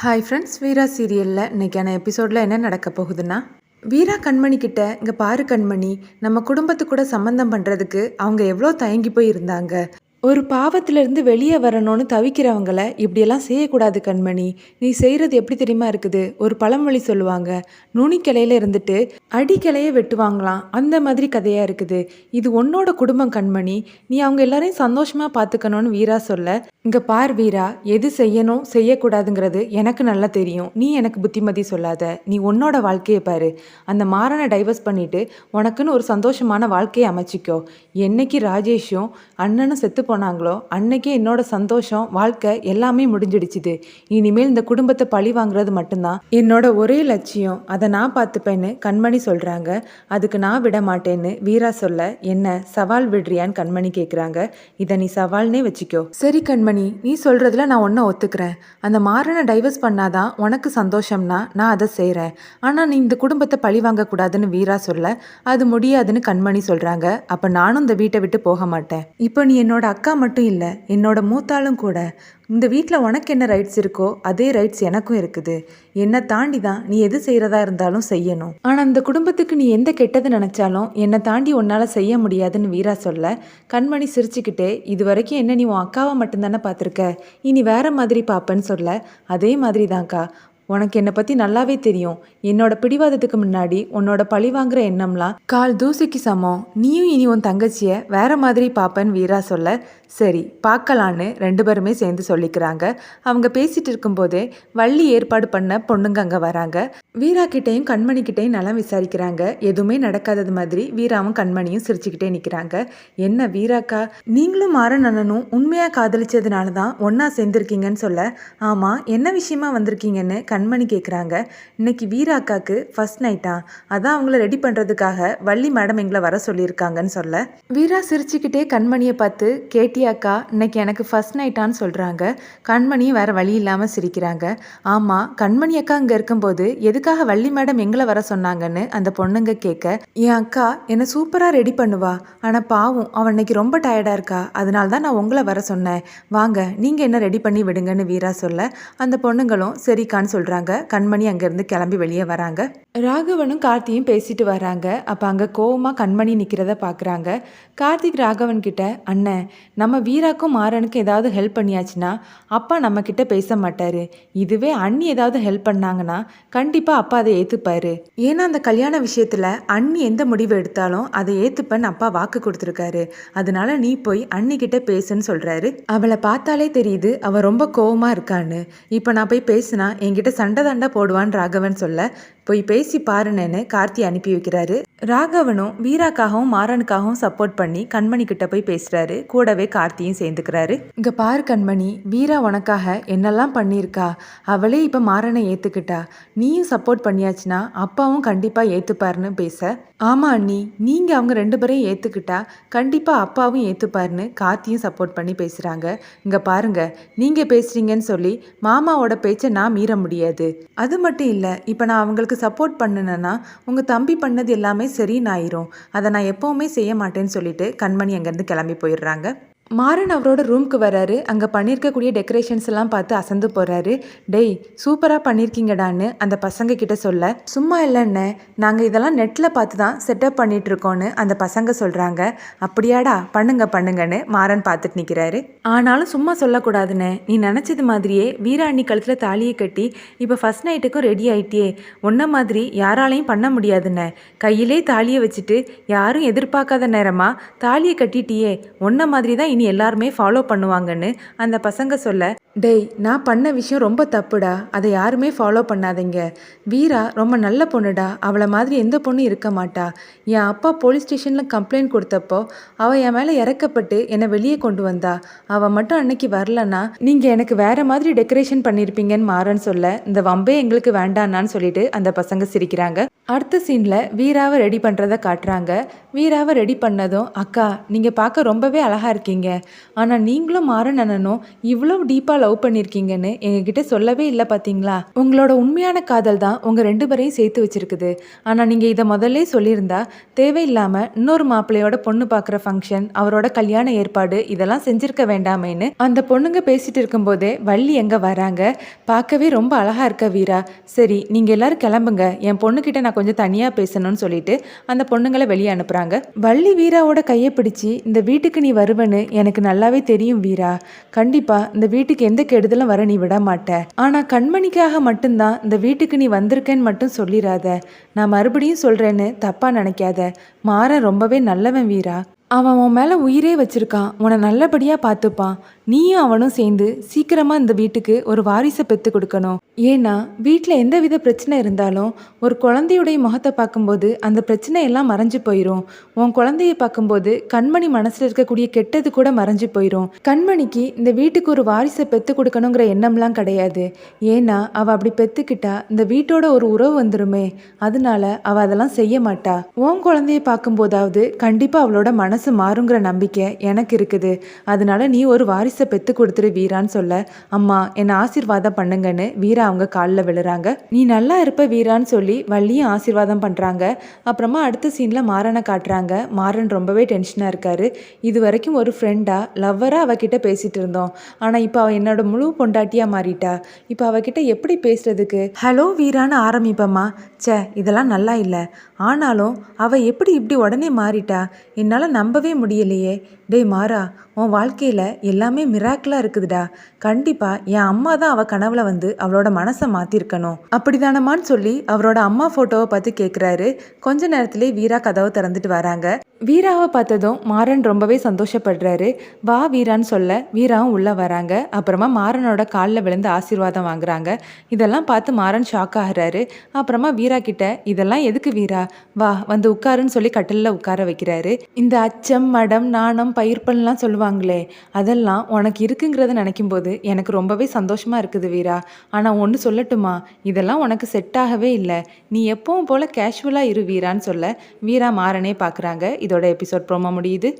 Hi friends வீரா சீரியலில் இன்றைக்கான எபிசோடில் என்ன நடக்க போகுதுன்னா வீரா கண்மணி கிட்ட இங்கே பாரு கண்மணி நம்ம குடும்பத்து கூட சம்மந்தம் பண்ணுறதுக்கு அவங்க எவ்வளோ தயங்கி போய் இருந்தாங்க. ஒரு பாவத்திலிருந்து வெளியே வரணும்னு தவிக்கிறவங்கள இப்படியெல்லாம் செய்யக்கூடாது கண்மணி. நீ செய்கிறது எப்படி தெரியுமா இருக்குது? ஒரு பழமொழி சொல்லுவாங்க நுனிக்கிளையில இருந்துட்டு அடிக்கிளைய வெட்டுவாங்களாம். அந்த மாதிரி கதையாக இருக்குது. இது உன்னோட குடும்பம் கண்மணி. நீ அவங்க எல்லாரையும் சந்தோஷமாக பார்த்துக்கணும்னு வீரா சொல்ல இங்கே பார் வீரா எது செய்யணும் செய்யக்கூடாதுங்கிறது எனக்கு நல்லா தெரியும். நீ எனக்கு புத்திமதி சொல்லாத. நீ உன்னோட வாழ்க்கையை பாரு. அந்த மாறனை டைவர்ஸ் பண்ணிட்டு உனக்குன்னு ஒரு சந்தோஷமான வாழ்க்கையை அமைச்சிக்கோ. என்னைக்கு ராஜேஷும் அண்ணனும் செத்து போனாங்களோ அன்னைக்கே என்னோட சந்தோஷம் வாழ்க்கை எல்லாமே முடிஞ்சிடுச்சுது. இனிமேல் இந்த குடும்பத்தை பழி வாங்குறது மட்டும்தான். என்னோட ஒரே லட்சியம் அதை நான் பார்த்துப்பேன்னு கண்மணி சொல்கிறாங்க அதுக்கு நான் விட மாட்டேன்னு வீரா சொல்ல என்ன சவால் விடுறியான்னு கண்மணி கேட்குறாங்க இதை நீ சவால்னே வச்சுக்கோ. சரி கண்மணி நீ சொல்கிறதுல நான் ஒன்றை ஒத்துக்கிறேன். அந்த மாறனை டைவர்ஸ் பண்ணாதான் உனக்கு சந்தோஷம்னா நான் அதை செய்கிறேன் ஆனால் நீ இந்த குடும்பத்தை பழி வாங்கக்கூடாதுன்னு வீரா சொல்ல அது முடியாதுன்னு கண்மணி சொல்கிறாங்க அப்போ நானும் இந்த வீட்டை விட்டு போக மாட்டேன். இப்போ நீ என்னோட அக்கா மட்டும் இல்லை என்னோட மூத்தாளும் கூட. இந்த வீட்டில் உனக்கு என்ன ரைட்ஸ் இருக்கோ அதே ரைட்ஸ் எனக்கும் இருக்குது. என்னை தாண்டி தான் நீ எது செய்கிறதா இருந்தாலும் செய்யணும். ஆனால் அந்த குடும்பத்துக்கு நீ எந்த கெட்டது நினச்சாலும் என்னை தாண்டி உன்னால் செய்ய முடியாதுன்னு வீரா சொல்ல கண்மணி சிரிச்சுக்கிட்டே இது வரைக்கும் என்ன நீ உன் அக்காவை மட்டும்தானே பார்த்துருக்க? இனி வேற மாதிரி பார்ப்பேன்னு சொல்ல அதே மாதிரி தான்க்கா உனக்கு என்னை பற்றி நல்லாவே தெரியும். என்னோட பிடிவாதத்துக்கு முன்னாடி உன்னோட பழி வாங்குற எண்ணம்லாம் கால் தூசிக்கு சமம். நீயும் இனி உன் தங்கச்சியை வேற மாதிரி பார்ப்பேன்னு வீரா சொல்ல சரி பார்க்கலான்னு ரெண்டு பேருமே சேர்ந்து சொல்லிக்கிறாங்க. அவங்க பேசிட்டு இருக்கும்போதே வள்ளி ஏற்பாடு பண்ண பொண்ணுங்க அங்கே வராங்க. வீரா கிட்டேயும் கண்மணி கிட்டேயும் நலம் விசாரிக்கிறாங்க. எதுவுமே நடக்காதது மாதிரி வீராவும் கண்மணியும் சிரிச்சுக்கிட்டே நிற்கிறாங்க என்ன வீராக்கா நீங்களும் மாறன் அண்ணனும் உண்மையாக காதலிச்சதுனால தான் ஒன்றா சேர்ந்துருக்கீங்கன்னு சொல்ல? ஆமாம் என்ன விஷயமா வந்திருக்கீங்கன்னு கண்மணி கேட்குறாங்க இன்னைக்கு வீராக்காக்கு ஃபர்ஸ்ட் நைட்டா அதான் அவங்கள ரெடி பண்ணுறதுக்காக வள்ளி மேடம் எங்களை வர சொல்லியிருக்காங்கன்னு சொல்ல. வீரா சிரிச்சுக்கிட்டே கண்மணியை பார்த்து கேட்டியாக்கா இன்னைக்கு எனக்கு ஃபர்ஸ்ட் நைட்டான்னு சொல்கிறாங்க கண்மணியும் வேற வழி இல்லாமல் சிரிக்கிறாங்க. ஆமாம் கண்மணி அக்கா அங்கே இருக்கும்போது எதுக்காக வள்ளி மேடம் எங்களை வர சொன்னாங்கன்னு அந்த பொண்ணுங்க கேட்க என் அக்கா என்னை சூப்பராக ரெடி பண்ணுவா. ஆனால் பாவம் அவன் இன்னைக்கு ரொம்ப டயர்டாக இருக்கா. அதனால தான் நான் உங்களை வர சொன்னேன். வாங்க நீங்கள் என்ன ரெடி பண்ணி விடுங்கன்னு வீரா சொல்ல. அந்த பொண்ணுங்களும் சரிக்கான்னு சொல்கிறாங்க கண்மணி அங்கேருந்து கிளம்பி வெளியே வராங்க. ராகவனும் கார்த்தியும் பேசிட்டு வராங்க. அப்போ அங்கே கோவமாக கண்மணி நிற்கிறத பார்க்குறாங்க கார்த்திக் ராகவன் கிட்ட அண்ணன் நம்ம வீராக்கும் மாறனுக்கும் ஏதாவது ஹெல்ப் பண்ணியாச்சுன்னா அப்பா நம்ம கிட்ட பேச மாட்டாரு. இதுவே அண்ணி ஏதாவது ஹெல்ப் பண்ணாங்கன்னா கண்டிப்பாக அப்பா அதை ஏற்றுப்பாரு ஏன்னா அந்த கல்யாண விஷயத்தில் அண்ணி எந்த முடிவு எடுத்தாலும் அதை ஏற்றுப்பேன்னு அப்பா வாக்கு கொடுத்துருக்காரு. அதனால நீ போய் அண்ணி கிட்ட பேசுன்னு சொல்கிறாரு அவளை பார்த்தாலே தெரியுது அவள் ரொம்ப கோவமாக இருக்கான்னு. இப்போ நான் போய் பேசினா என்கிட்ட சண்டை தண்டை போடுவான்னு ராகவன் சொல்ல. போய் பேசி பாருனேன்னு கார்த்தி அனுப்பி வைக்கிறாரு. ராகவனும் வீராக்காகவும் மாறனுக்காகவும் சப்போர்ட் பண்ணி கண்மணி கிட்ட போய் பேசுறாரு. கூடவே கார்த்தியும் சேர்ந்துக்கிறாரு. இங்க பாரு கண்மணி வீரா உனக்காக என்னெல்லாம் பண்ணியிருக்கா? அவளே இப்ப மாறனை ஏத்துக்கிட்டா. நீயும் சப்போர்ட் பண்ணியாச்சுன்னா அப்பாவும் கண்டிப்பா ஏத்துப்பாருன்னு பேச. ஆமா அண்ணி நீங்க அவங்க ரெண்டு பேரையும் ஏத்துக்கிட்டா கண்டிப்பா அப்பாவும் ஏத்துப்பாருன்னு கார்த்தியும் சப்போர்ட் பண்ணி பேசுறாங்க. இங்க பாருங்க நீங்க பேசுறீங்கன்னு சொல்லி மாமாவோட பேச்சை நான் மீற முடியாது. அது மட்டும் இல்லை இப்போ நான் அவங்களுக்கு சப்போர்ட் பண்ணுனேன்னா உங்கள் தம்பி பண்ணது எல்லாமே சரின்னு ஆயிரும் அதை நான் எப்போவுமே செய்ய மாட்டேன்னு சொல்லிட்டு கண்மணி அங்கேருந்து கிளம்பி போயிடுறாங்க. மாறன் அவரோட ரூம்க்கு வராரு. அங்கே பண்ணியிருக்கக்கூடிய டெக்கரேஷன்ஸ் எல்லாம் பார்த்து அசந்து போகிறாரு டேய் சூப்பராக பண்ணியிருக்கீங்கடான்னு அந்த பசங்க கிட்ட சொல்ல. சும்மா இல்லைண்ணே நாங்கள் இதெல்லாம் நெட்டில் பார்த்து தான் செட்டப் பண்ணிகிட்ருக்கோன்னு அந்த பசங்க சொல்கிறாங்க அப்படியாடா பண்ணுங்க பண்ணுங்கன்னு மாறன் பார்த்துட்டு நிற்கிறாரு ஆனாலும் சும்மா சொல்லக்கூடாதுண்ணே. நீ நினச்சது மாதிரியே வீராணி கழுத்தில் தாலியை கட்டி இப்போ ஃபஸ்ட் நைட்டுக்கும் ரெடி ஆயிட்டியே. ஒன்றை மாதிரி யாராலையும் பண்ண முடியாதுண்ணே. கையிலே தாலியை வச்சுட்டு யாரும் எதிர்பார்க்காத நேரமாக தாலியை கட்டிட்டியே. ஒன்ன மாதிரி தான் இனி எல்லாருமே ஃபாலோ பண்ணுவாங்கன்னு அந்த பசங்க சொல்ல டேய் நான் பண்ண விஷயம் ரொம்ப தப்புடா. அதை யாருமே ஃபாலோ பண்ணாதீங்க. வீரா ரொம்ப நல்ல பொண்ணுடா. அவளை மாதிரி எந்த பொண்ணும் இருக்க மாட்டா. என் அப்பா போலீஸ் ஸ்டேஷனில் கம்ப்ளைண்ட் கொடுத்தப்போ அவள் என் மேலே இறக்கப்பட்டு என்னை வெளியே கொண்டு வந்தா. அவள் மட்டும் அன்னைக்கு வரலன்னா நீங்கள் எனக்கு வேற மாதிரி டெக்கரேஷன் பண்ணியிருப்பீங்கன்னு மாறன்னு சொல்ல இந்த வம்பே எங்களுக்கு வேண்டான்னான்னு சொல்லிட்டு அந்த பசங்க சிரிக்கிறாங்க. அடுத்த சீனில் வீராவை ரெடி பண்ணுறதை காட்டுறாங்க. வீராவை ரெடி பண்ணதும் அக்கா நீங்கள் பார்க்க ரொம்பவே அழகாக இருக்கீங்க. ஆனால் நீங்களும் மாறன் அண்ணனும் இவ்வளோ டீப்பாக லவ் பண்ணியிருக்கீங்கன்னு எங்ககிட்ட சொல்லவே இல்லை பார்த்தீங்களா உங்களோட உண்மையான காதல் தான் உங்கள் ரெண்டு பேரையும் சேர்த்து வச்சுருக்குது. ஆனால் நீங்கள் இதை முதல்ல சொல்லியிருந்தா தேவையில்லாமல் இன்னொரு மாப்பிள்ளையோட பொண்ணு பார்க்குற ஃபங்க்ஷன் அவரோட கல்யாண ஏற்பாடு இதெல்லாம் செஞ்சுருக்க வேண்டாமேன்னு அந்த பொண்ணுங்க பேசிகிட்டு இருக்கும்போதே வள்ளி எங்கே வராங்க? பார்க்கவே ரொம்ப அழகாக இருக்க வீரா? சரி நீங்கள் எல்லோரும் கிளம்புங்க. என் பொண்ணுக்கிட்ட நான் கொஞ்சம் தனியாக பேசணும்னு சொல்லிட்டு அந்த பொண்ணுங்களை வெளியே அனுப்புகிறாங்க வள்ளி வீராவோட கையை பிடிச்சி இந்த வீட்டுக்கு நீ வருவன்னு எனக்கு நல்லாவே தெரியும் வீரா. கண்டிப்பாக இந்த வீட்டுக்கு எந்த கெடுதலும் வர நீ விட மாட்ட. ஆனால் கண்மணிக்காக மட்டும்தான் இந்த வீட்டுக்கு நீ வந்திருக்கேன்னு மட்டும் சொல்லிடாத நான் மறுபடியும் சொல்கிறேன்னு தப்பாக நினைக்காத. மாறன் ரொம்பவே நல்லவன் வீரா. அவன் உன் மேலே உயிரே வச்சிருக்கான். உன்னை நல்லபடியாக பார்த்துப்பான். நீயும் அவனும் சேர்ந்து சீக்கிரமாக இந்த வீட்டுக்கு ஒரு வாரிசை பெற்று கொடுக்கணும். ஏன்னா வீட்டில் எந்த வித பிரச்சனை இருந்தாலும் ஒரு குழந்தையுடைய முகத்தை பார்க்கும்போது அந்த பிரச்சனை எல்லாம் மறைஞ்சு போயிடும் உன் குழந்தைய பார்க்கும்போது கண்மணி மனசில் இருக்கக்கூடிய கெட்டது கூட மறைஞ்சு போயிடும் கண்மணிக்கு இந்த வீட்டுக்கு ஒரு வாரிசை பெற்று கொடுக்கணுங்கிற எண்ணம்லாம் கிடையாது. ஏன்னா அவள் அப்படி பெற்றுக்கிட்டா இந்த வீட்டோட ஒரு உறவு வந்துருமே. அதனால அவள் அதெல்லாம் செய்ய மாட்டா. உன் குழந்தைய பார்க்கும்போதாவது கண்டிப்பாக அவளோட மனசு மாறுங்கிற நம்பிக்கை எனக்கு இருக்குது. அதனால நீ ஒரு வாரிசை பெற்று கொடுத்துரு வீரான்னு சொல்ல. அம்மா என்னை ஆசீர்வாதம் பண்ணுங்கன்னு வீரா அவங்க காலில் விழுறாங்க. நீ நல்லா இருப்ப வீரான்னு சொல்லி வள்ளியும் ஆசீர்வாதம் பண்ணுறாங்க அப்புறமா அடுத்த சீனில் மாறனை காட்டுறாங்க. மாறன் ரொம்பவே டென்ஷனாக இருக்காரு. இது வரைக்கும் ஒரு ஃப்ரெண்டாக லவ்வராக அவகிட்ட பேசிட்டு இருந்தோம். ஆனால் இப்போ அவள் என்னோட முழு பொண்டாட்டியாக மாறிட்டா. இப்போ அவகிட்ட எப்படி பேசுறதுக்கு? ஹலோ வீரான்னு ஆரம்பிப்பம்மா. ச்சே இதெல்லாம் நல்லா இல்லை. ஆனாலும் அவள் எப்படி இப்படி உடனே மாறிட்டா? என்னால் நம்பவே முடியலையே. டேய் மாறா உன் வாழ்க்கையில் எல்லாமே மிராக்கிளாக இருக்குதுடா. கண்டிப்பாக என் அம்மா தான் அவள் கனவுல வந்து அவளோட மனசை மாற்றிருக்கணும் அப்படிதானம்மான்னு சொல்லி அவரோட அம்மா ஃபோட்டோவை பார்த்து கேட்குறாரு கொஞ்ச நேரத்திலே வீரா கதவை திறந்துட்டு வராங்க. வீராவை பார்த்ததும் மாறன் ரொம்பவே சந்தோஷப்படுறாரு. வா வீரான்னு சொல்ல வீராவும் உள்ளே வராங்க. அப்புறமா மாறனோட காலில் விழுந்து ஆசீர்வாதம் வாங்குறாங்க. இதெல்லாம் பார்த்து மாறன் ஷாக் ஆகுறாரு. அப்புறமா வீரா கிட்ட இதெல்லாம் எதுக்கு வீரா? வா வந்து உட்காருன்னு சொல்லி கட்டிலில் உட்கார வைக்கிறாரு. இந்த அச்சம் மடம் நாணம் பயிர்ப்பன்லாம் சொல்லுவாங்களே அதெல்லாம் உனக்கு இருக்குங்கிறத நினைக்கும் போது எனக்கு ரொம்பவே சந்தோஷமாக இருக்குது வீரா. ஆனால் ஒன்று சொல்லட்டுமா? இதெல்லாம் உனக்கு செட் ஆகவே இல்லை. நீ எப்பவும் போல கேஷுவலாக இரு வீரான்னு சொல்ல வீரா மாறனே பார்க்குறாங்க இதோட எபிசோட் ப்ரோமோ முடியுது.